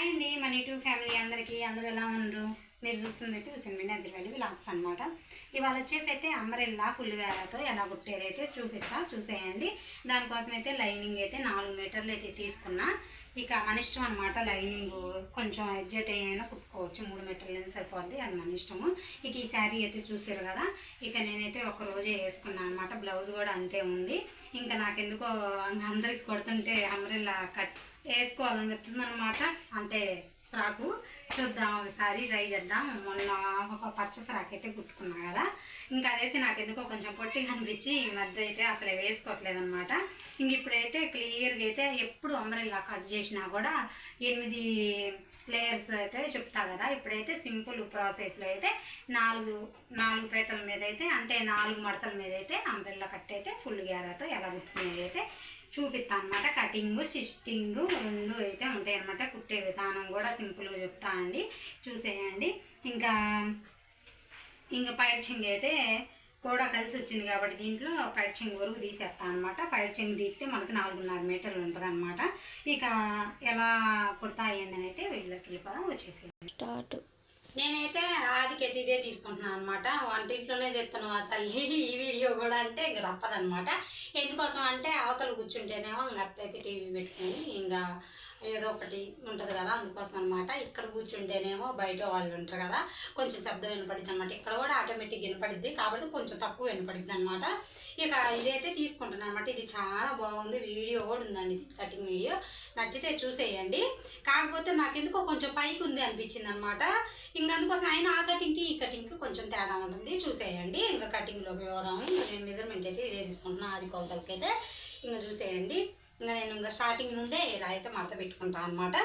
Hi అండి. మన YouTube family అందరికీ అందరూ ఎలా ఉన్నారు? మీరు చూస్తుంది అయితే ఉసిమి వెళ్ళి వ్లాగ్స్ అనమాట ఇవాళ వచ్చేసి అయితే అంబరెల్లా ఫుల్ వేలతో ఎలా కుట్టేది అయితే చూపిస్తా చూసేయండి. దానికోసం అయితే లైనింగ్ అయితే నాలుగు మీటర్లు అయితే తీసుకున్నా. ఇక మన ఇష్టం అనమాట లైనింగ్. కొంచెం అడ్జెట్ అయినా కుట్టుకోవచ్చు. మూడు మీటర్లు సరిపోద్ది. అది మన ఇష్టము. ఇక ఈ శారీ అయితే చూసారు కదా? ఇక నేనైతే ఒక రోజే వేసుకున్నాను అనమాట బ్లౌజ్ కూడా అంతే ఉంది. ఇంకా నాకెందుకో అందరికి కొడుతుంటే అంబ్రెల్లా కట్ వేసుకోవాలనిపిస్తుంది అనమాట అంటే ఫ్రాకు. చూద్దాం ఒకసారి ట్రై చేద్దాం. మొన్న ఒక పచ్చ ఫ్రాక్ అయితే కుట్టుకున్నా కదా. ఇంకా అదైతే నాకు ఎందుకో కొంచెం పొట్టిగా అనిపించి ఈ మధ్య అయితే అసలు వేసుకోవట్లేదు అనమాట ఇంక ఇప్పుడైతే క్లియర్గా అయితే ఎప్పుడు అంబ్రెల్లా కట్ చేసినా కూడా ఎనిమిది లేయర్స్ అయితే చెప్తా కదా. ఇప్పుడైతే సింపుల్ ప్రాసెస్లో అయితే నాలుగు నాలుగు పేటల మీద అయితే అంటే నాలుగు మడతల మీద అయితే అంబ్రెల్లా కట్ అయితే ఫుల్ గ్యారాతో ఎలా కుట్టుకునేది అయితే చూపిస్తా అనమాట కటింగ్ సిస్టింగ్ రెండు అయితే ఉంటాయి అనమాట కుట్టే విధానం కూడా సింపుల్గా చెప్తా అండి. చూసేయండి. ఇంకా ఇంకా పైచింగ్ అయితే కూడా కలిసి వచ్చింది కాబట్టి దీంట్లో పైచింగ్ వరకు తీసేస్తాను అనమాట పైచింగ్ తీస్తే మనకు నాలుగున్నర మీటర్లు ఉంటుంది అనమాట ఇక ఎలా కుడతా అయ్యిందని అయితే వీళ్ళకి వెళ్ళిపోదాం వచ్చేసి స్టార్ట్. నేనైతే ఆదికైతే ఇదే తీసుకుంటున్నాను అనమాట వంటింట్లోనే తెస్తాను ఆ తల్లి. ఈ వీడియో కూడా అంటే ఇంక తప్పదనమాట ఎందుకోసం అంటే అవతల కూర్చుంటేనేమో ఇంక అత్త అయితే టీవీ పెట్టుకుని ఇంకా ఏదో ఒకటి ఉంటుంది కదా అందుకోసం అనమాట ఇక్కడ కూర్చుంటేనేమో బయట వాళ్ళు ఉంటారు కదా కొంచెం శబ్దం వినపడిద్ది అనమాట ఇక్కడ కూడా ఆటోమేటిక్ వినపడిద్ది కాబట్టి కొంచెం తక్కువ వినపడిద్ది అనమాట ఇక ఇదైతే తీసుకుంటున్నాను అనమాట ఇది చాలా బాగుంది వీడియో కూడా ఉందండి ఇది కటింగ్ వీడియో నచ్చితే చూసేయండి. కాకపోతే నాకు ఎందుకో కొంచెం పైకి ఉంది అనిపించింది అనమాట ఇంకా అందుకోసం ఆయన ఆ కటింగ్కి ఈ కటింగ్కి కొంచెం తేడా ఉంటుంది. చూసేయండి. ఇంకా కటింగ్లోకి పోదాము. నేను మెజర్మెంట్ అయితే ఇదే తీసుకుంటున్నాను ఆది కొలతలకి ఇంకా చూసేయండి. ఇంకా నేను ఇంకా స్టార్టింగ్ నుండే ఇలా అయితే మడత పెట్టుకుంటాను అనమాట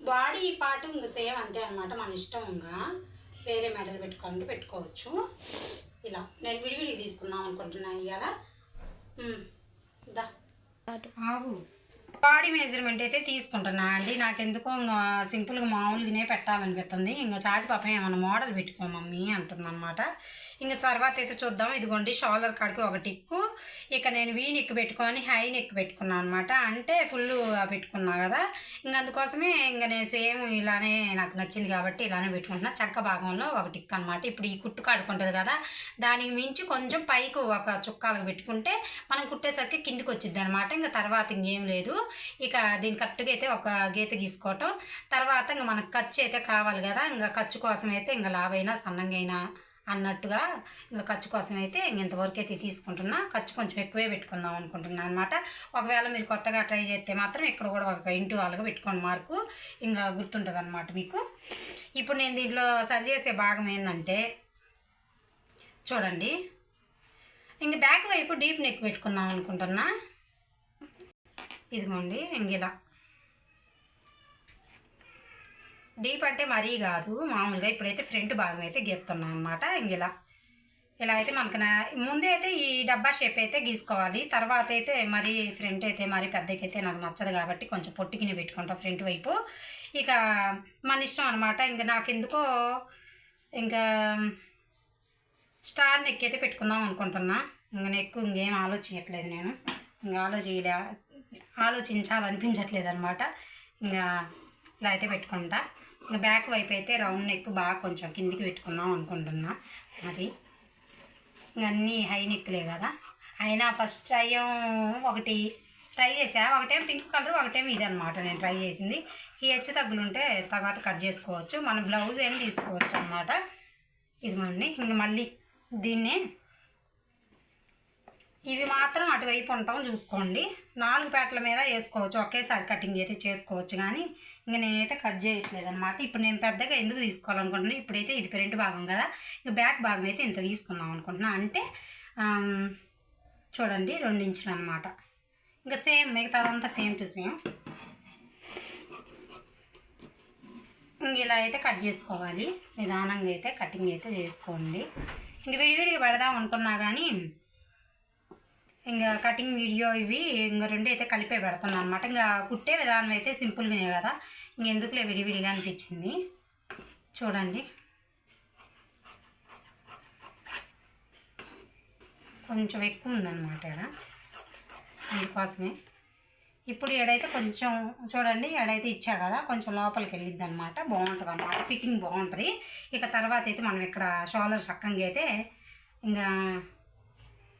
బాడీ పార్ట్ ఇంకా సేమ్ అంతే అనమాట మన ఇష్టం ఇంకా వేరే మెడల్ పెట్టుకోవాలంటే పెట్టుకోవచ్చు. ఇలా నేను విడివిడి తీసుకుందాం అనుకుంటున్నాను ఇవాళ దా. ఆగు. బాడీ మెజర్మెంట్ అయితే తీసుకుంటున్నా అండి. నాకు ఎందుకో ఇంకా సింపుల్గా మామూలుగానే పెట్టాలనిపిస్తుంది. ఇంకా చాచి పాప ఏమన్నా మోడల్ పెట్టుకో మమ్మీ అంటుందన్నమాట. ఇంకా తర్వాత అయితే చూద్దాం. ఇదిగోండి షోలర్ కాడికి ఒక టిక్కు. ఇక నేను వీ నెక్ పెట్టుకొని హై నెక్ పెట్టుకున్నాను అనమాట అంటే ఫుల్ పెట్టుకున్నా కదా. ఇంకా అందుకోసమే ఇంకా నేను సేమ్ ఇలానే నాకు నచ్చింది కాబట్టి ఇలానే పెట్టుకుంటున్నా. చక్క భాగంలో ఒక టిక్ అనమాట ఇప్పుడు ఈ కుట్టు కాడుకుంటుంది కదా. దానికి మించి కొంచెం పైకి ఒక చుక్కాలకు పెట్టుకుంటే మనం కుట్టేసరికి కిందికి వచ్చింది అనమాట ఇంకా తర్వాత ఇంకేం లేదు. ఇక దీని కరెక్ట్గా అయితే ఒక గీత గీసుకోవటం. తర్వాత ఇంకా మనకు ఖర్చు అయితే కావాలి కదా ఇంకా ఖర్చు కోసం అయితే ఇంకా లావైనా సన్నంగా అయినా అన్నట్టుగా ఇంకా ఖర్చు కోసం అయితే ఇంక ఇంతవరకు అయితే తీసుకుంటున్నా. ఖర్చు కొంచెం ఎక్కువే పెట్టుకుందాం అనుకుంటున్నాను అనమాట ఒకవేళ మీరు కొత్తగా ట్రై చేస్తే మాత్రం ఇక్కడ కూడా ఒక ఇంటూ వాళ్ళగా పెట్టుకోండి మార్కు. ఇంకా గుర్తుంటుంది అనమాట మీకు. ఇప్పుడు నేను దీంట్లో సరి చేసే భాగం ఏంటంటే చూడండి. ఇంక బ్యాక్ వైపు డీప్ నెక్ పెట్టుకుందాం అనుకుంటున్నా. ఇదిగోండి ఇంక ఇలా డీప్ అంటే మరీ కాదు మామూలుగా ఇప్పుడైతే ఫ్రంట్ భాగం అయితే గీస్తున్నాం అనమాట ఇంక ఇలా ఇలా అయితే మనకు ముందే అయితే ఈ డబ్బా షేప్ అయితే గీసుకోవాలి తర్వాత అయితే మరి ఫ్రంట్ అయితే మరి పెద్దకైతే నాకు నచ్చదు కాబట్టి కొంచెం పొట్టికిని పెట్టుకుంటాం ఫ్రంట్ వైపు. ఇక మన ఇష్టం అనమాట ఇంక నాకు ఎందుకో ఇంకా స్టార్ నెక్ అయితే పెట్టుకుందాం అనుకుంటున్నా. ఇంకా నెక్ ఇంకేం ఆలోచించట్లేదు నేను. ఇంకా ఆలోచించలే ఆలోచించాలనిపించట్లేదు అనమాట ఇంకా ఇలా అయితే పెట్టుకుంటా. ఇంకా బ్యాక్ వైపు అయితే రౌండ్ నెక్ బాగా కొంచెం కిందికి పెట్టుకుందాం అనుకుంటున్నా. అది ఇంక అన్నీ హై నెక్లే కదా. అయినా ఫస్ట్ అయ్యం ఒకటి ట్రై చేసా ఒకటేం పింక్ కలర్ ఒకటేం ఇది అనమాట నేను ట్రై చేసింది. ఈ హెచ్చు తగ్గులు ఉంటే తర్వాత కట్ చేసుకోవచ్చు. మన బ్లౌజ్ ఏం తీసుకోవచ్చు అనమాట ఇదిగోండి. ఇంక మళ్ళీ దీన్నే ఇవి మాత్రం అటువైపు ఉంటాం చూసుకోండి. నాలుగు పేటల మీద వేసుకోవచ్చు. ఒకేసారి కటింగ్ అయితే చేసుకోవచ్చు కానీ ఇంక నేనైతే కట్ చేయట్లేదు అనమాట ఇప్పుడు నేను పెద్దగా ఎందుకు తీసుకోవాలనుకుంటున్నాను ఇప్పుడైతే ఇది ప్రింట్ భాగం కదా. ఇక బ్యాక్ భాగం అయితే ఇంత తీసుకుందాం అనుకుంటున్నా. అంటే చూడండి రెండు ఇంచులు అనమాట ఇంకా సేమ్ మిగతాదంతా సేమ్ టు సేమ్. ఇంక ఇలా అయితే కట్ చేసుకోవాలి. నిదానంగా అయితే కటింగ్ అయితే చేసుకోండి. ఇంక విడివిడిగా పెడదాం అనుకున్నా కానీ ఇంకా కటింగ్ వీడియో ఇవి ఇంకా రెండు అయితే కలిపే పెడుతున్నాను అనమాట ఇంకా కుట్టే విధానం అయితే సింపుల్గానే కదా. ఇంకెందుకులే విడివిడిగా అనిపించింది. చూడండి. కొంచెం ఎక్కువ ఉందన్నమాట ఇక్కడ అందుకోసమే ఇప్పుడు ఎడైతే కొంచెం చూడండి ఎడైతే ఇచ్చా కదా కొంచెం లోపలికి వెళ్ళిద్ది అనమాట బాగుంటుంది అనమాట ఫిట్టింగ్ బాగుంటుంది. ఇక తర్వాత అయితే మనం ఇక్కడ షోలర్ చక్కగా అయితే ఇంకా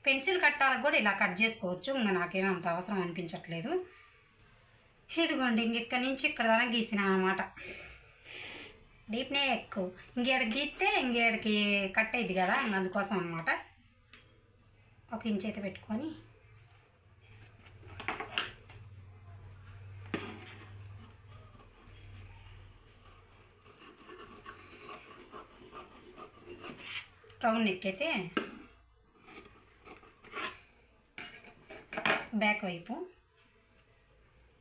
పెన్సిల్ కట్టాలకు కూడా ఇలా కట్ చేసుకోవచ్చు. ఇంకా నాకేమీ అంత అవసరం అనిపించట్లేదు. ఇదిగోండి ఇంక ఇక్కడి నుంచి ఇక్కడ దాకా గీసిన అనమాట. డీప్నే ఎక్కువ ఇంకేడికి గీస్తే ఇంకేడికి కట్ అయింది కదా అందుకోసం అనమాట. ఒక ఇంచ్ అయితే పెట్టుకొని. రౌండ్ నెక్ అయితే బ్యాక్ వైపు.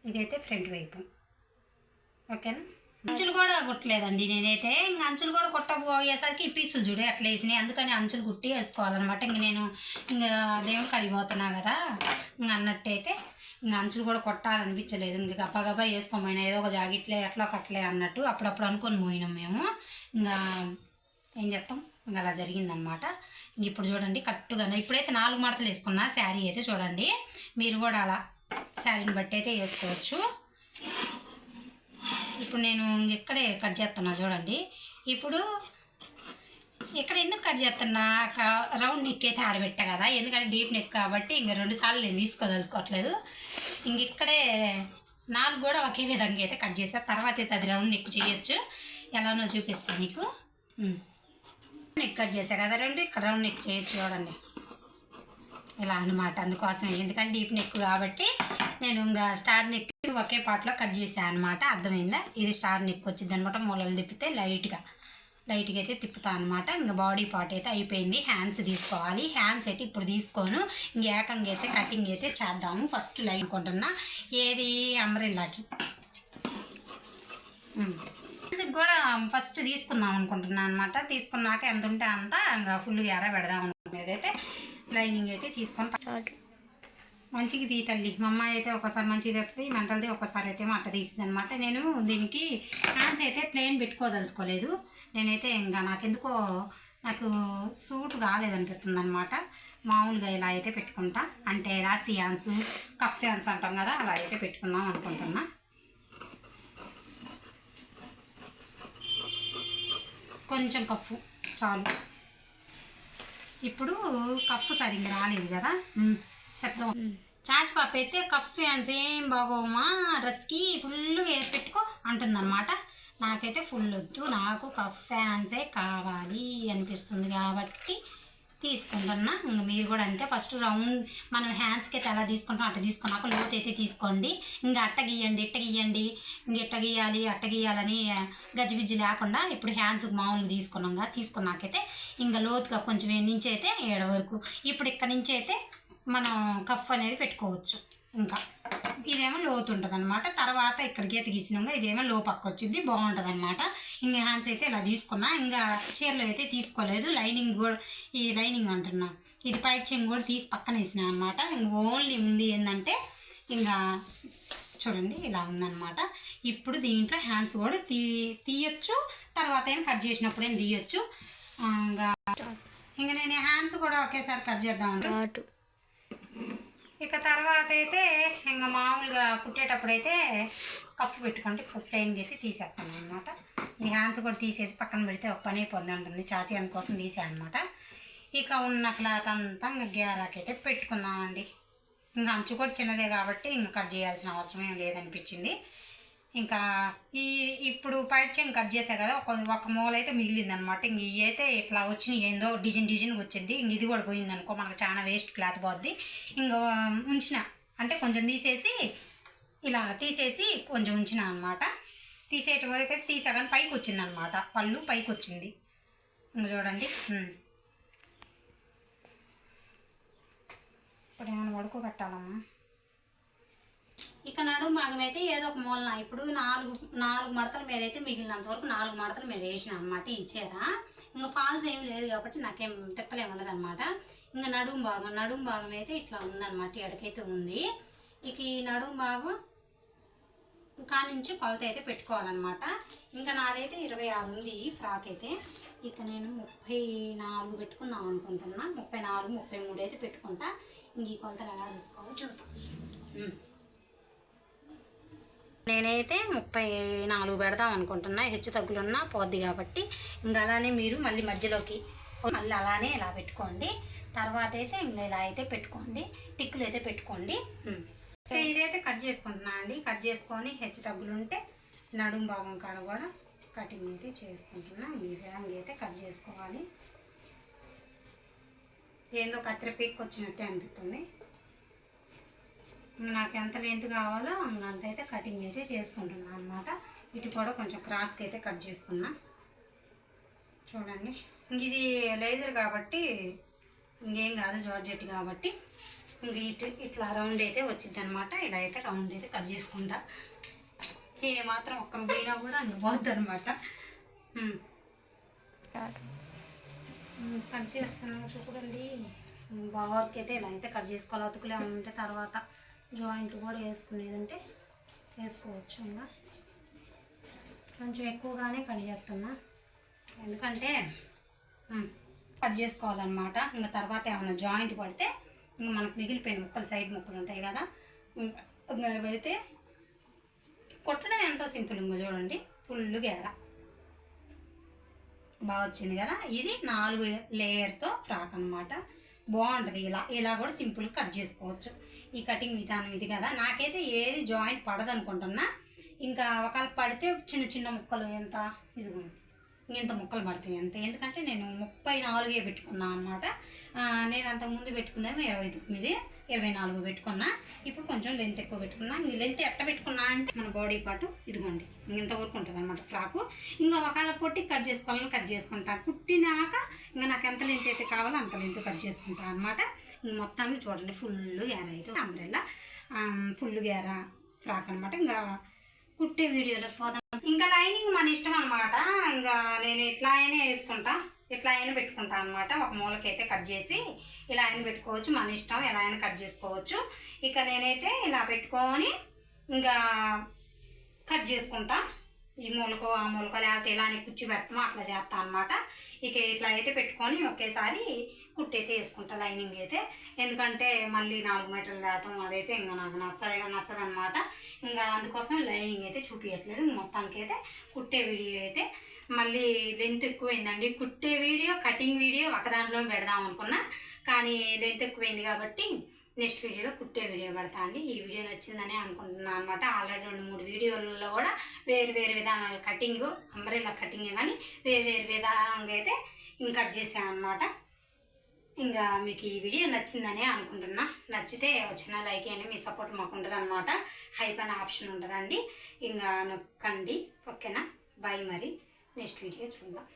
ఇదైతే ఫ్రంట్ వైపు. ఓకేనా? అంచులు కూడా కుట్టలేదండి నేనైతే. ఇంక అంచులు కూడా కుట్టబోయేసరికి ఈ పీసులు చూడు అట్లా వేసినాయి. అందుకని అంచులు కుట్టి వేసుకోవాలన్నమాట. ఇంక నేను ఇంకా దేవుడికి అడిగిపోతున్నా కదా. ఇంక అన్నట్టయితే ఇంక అంచులు కూడా కొట్టాలనిపించలేదు. ఇంక గబా వేసుకోమైనా వేసుకోపోయినా ఏదో ఒక జాకెట్లే ఎట్లా కట్టలే అన్నట్టు అప్పుడప్పుడు అనుకొని పోయినాం మేము. ఇంకా ఏం చెప్తాం? ఇంకా అలా జరిగిందనమాట. ఇప్పుడు చూడండి కట్టుగా ఇప్పుడైతే నాలుగు మడతలు వేసుకున్నా శారీ అయితే చూడండి. మీరు కూడా అలా శారీని బట్టి అయితే వేసుకోవచ్చు. ఇప్పుడు నేను ఇక్కడే కట్ చేస్తున్నా చూడండి. ఇప్పుడు ఇక్కడ ఎందుకు కట్ చేస్తున్నా? రౌండ్ నెక్ అయితే ఆడబెట్టా కదా. ఎందుకంటే డీప్ నెక్ కాబట్టి ఇంక రెండు సార్లు నేను తీసుకోదలుచుకోవట్లేదు. ఇంక ఇక్కడే నాలుగు కూడా ఒకే విధంగా అయితే కట్ చేసా. తర్వాత అయితే అది రౌండ్ నెక్ చేయొచ్చు. ఎలానో చూపిస్తాను నీకు. ఉమ్. కట్ చేసా కదా రెండు ఇక్కడ రౌండ్ నెక్ చేయొచ్చు చూడండి. ఇలా అనమాట అందుకోసం ఎందుకంటే డీప్ నెక్ కాబట్టి నేను ఇంకా స్టార్ నెక్ ఒకే పాటలో కట్ చేశాను అనమాట అర్థమైందా? ఇది స్టార్ నెక్ వచ్చింది అనమాట మూలలు తిప్పితే లైట్గా లైట్గా అయితే తిప్పుతా అనమాట ఇంకా బాడీ పార్ట్ అయితే అయిపోయింది. హ్యాండ్స్ తీసుకోవాలి. హ్యాండ్స్ అయితే ఇప్పుడు తీసుకోను. ఇంక ఏకంగా అయితే కటింగ్ అయితే చేద్దాము. ఫస్ట్ లైన్ అనుకుంటున్నా. ఏది? అంబ్రెల్లాకి హ్యాండ్స్కి కూడా ఫస్ట్ తీసుకుందాం అనుకుంటున్నాను అనమాట తీసుకున్నాక ఎంత ఉంటే అంత ఇంకా ఫుల్గా ఎర పెడదాం అనుకునేది అయితే లైనింగ్ అయితే తీసుకొని మంచిగా తీ తల్లి. మా అమ్మాయి అయితే ఒకసారి మంచిగా తెస్తుంది మెంటల్ది ఒకసారి అయితే అట్ట తీసింది అనమాట నేను దీనికి హ్యాండ్స్ అయితే ప్లేన్ పెట్టుకోదలుచుకోలేదు. నేనైతే ఇంకా నాకెందుకో నాకు సూట్ కాలేదనిపిస్తుంది అనమాట మామూలుగా ఇలా అయితే పెట్టుకుంటా. అంటే రాసి హ్యాండ్స్ కఫ్ హ్యాండ్స్ అంటాం కదా అలా అయితే పెట్టుకుందాం అనుకుంటున్నా. కొంచెం కఫ్ చాలు. ఇప్పుడు కఫ్ సరిగ్గా రాలేదు కదా? చెప్దాం చాచి పాప అయితే కఫ్ ఫ్యాన్స్ ఏం బాగోమా డ్రెస్కి ఫుల్గా వేసి పెట్టుకో అంటుందన్నమాట. నాకైతే ఫుల్ వద్దు నాకు కఫ్ ఫ్యాన్సే కావాలి అనిపిస్తుంది కాబట్టి తీసుకుంటున్నా. ఇంక మీరు కూడా అంతే. ఫస్ట్ రౌండ్ మనం హ్యాండ్స్కి అయితే ఎలా తీసుకుంటాం అట్ట తీసుకున్నాక లోతు అయితే తీసుకోండి. ఇంకా అట్ట గీయండి ఇట్ట గీయండి. ఇంక ఇట్ట గీయాలి అట్ట గీయాలని గజిబిజ్జి లేకుండా ఇప్పుడు హ్యాండ్స్ మామూలుగా తీసుకున్నాం తీసుకున్నాకైతే ఇంకా లోతుగా కొంచెం ఏ నుంచి అయితే ఏడ వరకు. ఇప్పుడు ఇక్కడ నుంచి అయితే మనం కఫ్ అనేది పెట్టుకోవచ్చు. ఇంకా ఇదేమో లోతు ఉంటుంది అనమాట తర్వాత ఇక్కడ గీత గీసినాక ఇదేమో లో పక్క వచ్చింది బాగుంటుంది అనమాట ఇంకా హ్యాండ్స్ అయితే ఇలా తీసుకున్నా. ఇంకా చీరలు అయితే తీసుకోలేదు. లైనింగ్ కూడా ఈ లైనింగ్ అంటున్నా. ఇది పైట్ చెంగు కూడా తీసి పక్కన వేసిన అనమాట ఇంక ఓన్లీ ఉంది ఏంటంటే ఇంకా చూడండి ఇలా ఉందన్నమాట. ఇప్పుడు దీంట్లో హ్యాండ్స్ కూడా తీ తీయొచ్చు. తర్వాత అయినా కట్ చేసినప్పుడు ఏం తీయొచ్చు. ఇంకా ఇంకా నేను హ్యాండ్స్ కూడా ఒకేసారి కట్ చేద్దాం ఘాటు. ఇక తర్వాత అయితే ఇంకా మామూలుగా కుట్టేటప్పుడు అయితే కప్పు పెట్టుకుంటే ప్లెయిన్గా అయితే తీసేస్తాను అనమాట ఈ హ్యాండ్స్ కూడా తీసేసి పక్కన పెడితే ఒక పని అయిపోతుంది అంటుంది. చాచి అందుకోసం తీసాను అనమాట ఇక ఉన్న క్లాత్ అంతా ఇంకా గ్యారాకి అయితే పెట్టుకుందామండి. ఇంకా అంచు కూడా చిన్నదే కాబట్టి ఇంకా కట్ చేయాల్సిన అవసరం ఏం లేదనిపించింది. ఇంకా ఈ ఇప్పుడు పైట్ చెంగు కట్ చేసా కదా ఒక ఒక మూల అయితే మిగిలింది అనమాట ఇంక ఇవి అయితే ఇట్లా వచ్చినాయి ఏందో డిజైన్ డిజైన్ వచ్చింది. ఇంక ఇది కూడా పోయింది అనుకో మనకు చాలా వేస్ట్ క్లాత్ పోద్ది. ఇంకా ఉంచిన. అంటే కొంచెం తీసేసి ఇలా తీసేసి కొంచెం ఉంచిన అనమాట తీసేట వరకు అయితే తీసా కానీ పైకి వచ్చింది అనమాట పళ్ళు పైకి వచ్చింది. ఇంక చూడండి. ఇప్పుడు ఏమైనా పడుకోబెట్టాలమ్మా ఇక నడుము భాగం అయితే ఏదో ఒక మూలన. ఇప్పుడు నాలుగు నాలుగు మడతల మీద అయితే మిగిలినంత వరకు నాలుగు మడతల మీద వేసిన అనమాట ఈ చీర. ఇంకా ఫాల్స్ ఏం లేదు కాబట్టి నాకేం తిప్పలేము ఉండదు అనమాట ఇంకా నడుము భాగం నడుము భాగం అయితే ఇట్లా ఉందన్నమాట ఎడకైతే ఉంది. ఇక ఈ నడుము భాగం కాడ నుంచి కొలత అయితే పెట్టుకోవాలన్నమాట. ఇంకా నాదైతే ఇరవై ఆరు ఉంది ఈ ఫ్రాక్ అయితే. ఇక నేను ముప్పై నాలుగు పెట్టుకుందాం అనుకుంటున్నా. ముప్పై నాలుగు ముప్పై మూడు అయితే పెట్టుకుంటా. ఇంక ఈ కొలతలు ఎలా చూసుకోవాలో చూద్దాం. నేనైతే ముప్పై నాలుగు పెడదాం అనుకుంటున్నా. హెచ్చు తగ్గులున్నా పోద్ది కాబట్టి. ఇంకా అలానే మీరు మళ్ళీ మధ్యలోకి మళ్ళీ అలానే ఇలా పెట్టుకోండి. తర్వాత అయితే ఇంకా ఇలా అయితే పెట్టుకోండి. టిక్కులు అయితే పెట్టుకోండి. ఇదైతే కట్ చేసుకుంటున్నా అండి. కట్ చేసుకొని హెచ్చు తగ్గులు ఉంటే నడుము భాగం కాడ కూడా కటింగ్ అయితే చేసుకుంటున్నా. ఈ విధంగా అయితే కట్ చేసుకోవాలి. ఏందో కత్తిర పీక్ వచ్చినట్టే అనిపిస్తుంది. నాకు ఎంత లెంత్ కావాలో అంత అయితే కటింగ్ అయితే చేసుకుంటున్నాను అనమాట ఇటు కూడా కొంచెం క్రాస్కి అయితే కట్ చేసుకున్నా. చూడండి. ఇంక ఇది లేజర్ కాబట్టి ఇంకేం కాదు జార్జెట్ కాబట్టి ఇంక ఇటు ఇట్లా రౌండ్ అయితే వచ్చింది అనమాట ఇలా అయితే రౌండ్ అయితే కట్ చేసుకుంటా. ఏ మాత్రం ఒక్కరు పోయినా కూడా అందుకు అనమాట కట్ చేస్తున్నా చూడండి. బావర్కి అయితే ఇలా అయితే కట్ చేసుకోవాలి. అతుకులే ఉంటే తర్వాత. జాయింట్ కూడా వేసుకునేది ఉంటే వేసుకోవచ్చు ఇంకా కొంచెం ఎక్కువగానే కట్ చేస్తున్నా. ఎందుకంటే కట్ చేసుకోవాలన్నమాట. ఇంకా తర్వాత ఏమైనా జాయింట్ పడితే ఇంకా మనకు మిగిలిపోయిన ముక్కలు సైడ్ ముక్కలు ఉంటాయి కదా. అయితే కొట్టడం ఎంతో సింపుల్ ఇంకా చూడండి. ఫుల్ గేర. బాగా వచ్చింది కదా. ఇది నాలుగు లేయర్తో ఫ్రాక్ అన్నమాట. బాగుంటుంది. ఇలా ఇలా కూడా సింపుల్ కట్ చేసుకోవచ్చు. ఈ కటింగ్ విధానం ఇది కదా. నాకైతే ఏది జాయింట్ పడదనుకుంటున్నా. ఇంకా ఒకవేళ పడితే చిన్న చిన్న ముక్కలు ఎంత? ఇదిగోండి. ఇంత ముక్కలు పడతాయి అంతే. ఎందుకంటే నేను ముప్పై నాలుగే పెట్టుకున్నాను అనమాట నేను అంతకుముందు పెట్టుకుందేమో ఇరవై తొమ్మిది ఇరవై నాలుగు పెట్టుకున్నా. ఇప్పుడు కొంచెం లెంత్ ఎక్కువ పెట్టుకున్నా. ఈ లెంత్ ఎట్ట పెట్టుకున్నా అంటే మన బాడీ పాటు ఇదిగోండి ఇంతవరకు ఉంటుంది అనమాట ఫ్రాకు ఇంకా ఒకవేళ పొట్టి కట్ చేసుకోవాలని కట్ చేసుకుంటా. కుట్టినాక ఇంకా నాకు ఎంత లెంత్ అయితే కావాలో అంత లెంత్ కట్ చేసుకుంటా అనమాట మొత్తాన్ని చూడండి ఫుల్ గేర అయితే అంబ్రెల్లా ఫుల్ గేర ఫ్రాక్ అనమాట ఇంకా కుట్టే వీడియోలో పోదాం. ఇంకా లైనింగ్ మన ఇష్టం అనమాట ఇంకా నేను ఇట్లా అయినా వేసుకుంటా ఇట్లా అయినా పెట్టుకుంటా అనమాట ఒక మూలకైతే కట్ చేసి ఇలా అయినా పెట్టుకోవచ్చు. మన ఇష్టం ఎలా అయినా కట్ చేసుకోవచ్చు. ఇక నేనైతే ఇలా పెట్టుకొని ఇంకా కట్ చేసుకుంటా. ఈ మూలకో ఆ మూలకో లేకపోతే ఇలా అని అట్లా చేస్తా అనమాట ఇక ఇట్లా అయితే పెట్టుకొని ఒకేసారి కుట్టైతే వేసుకుంటా లైనింగ్ అయితే. ఎందుకంటే మళ్ళీ నాలుగు మీటర్లు దాటం అదైతే ఇంకా నాకు నచ్చదు నచ్చదనమాట ఇంకా అందుకోసం లైనింగ్ అయితే చూపించట్లేదు మొత్తానికి అయితే కుట్టే వీడియో అయితే. మళ్ళీ లెంత్ ఎక్కువైందండి. కుట్టే వీడియో కటింగ్ వీడియో ఒకదానిలో పెడదాం అనుకున్నా. కానీ లెంత్ ఎక్కువైంది కాబట్టి నెక్స్ట్ వీడియోలో కుట్టే వీడియో పెడతా అండి. ఈ వీడియో నచ్చిందని అనుకుంటున్నాను అనమాట ఆల్రెడీ రెండు మూడు వీడియోలలో కూడా వేరు వేరు విధానాల కటింగ్ అంబరేలా కటింగ్ కానీ వేరు వేరు విధానంగా అయితే ఇంకా కట్ అనమాట ఇంకా మీకు ఈ వీడియో నచ్చిందని అనుకుంటున్నా. నచ్చితే వచ్చిన లైక్ అని మీ సపోర్ట్ మాకు ఉంటుంది అనమాట హైప్ అనే ఆప్షన్ ఉంటుందండి. ఇంకా నొక్కండి. ఓకేనా బాయ్ మరి. నెక్స్ట్ వీడియో చూద్దాం.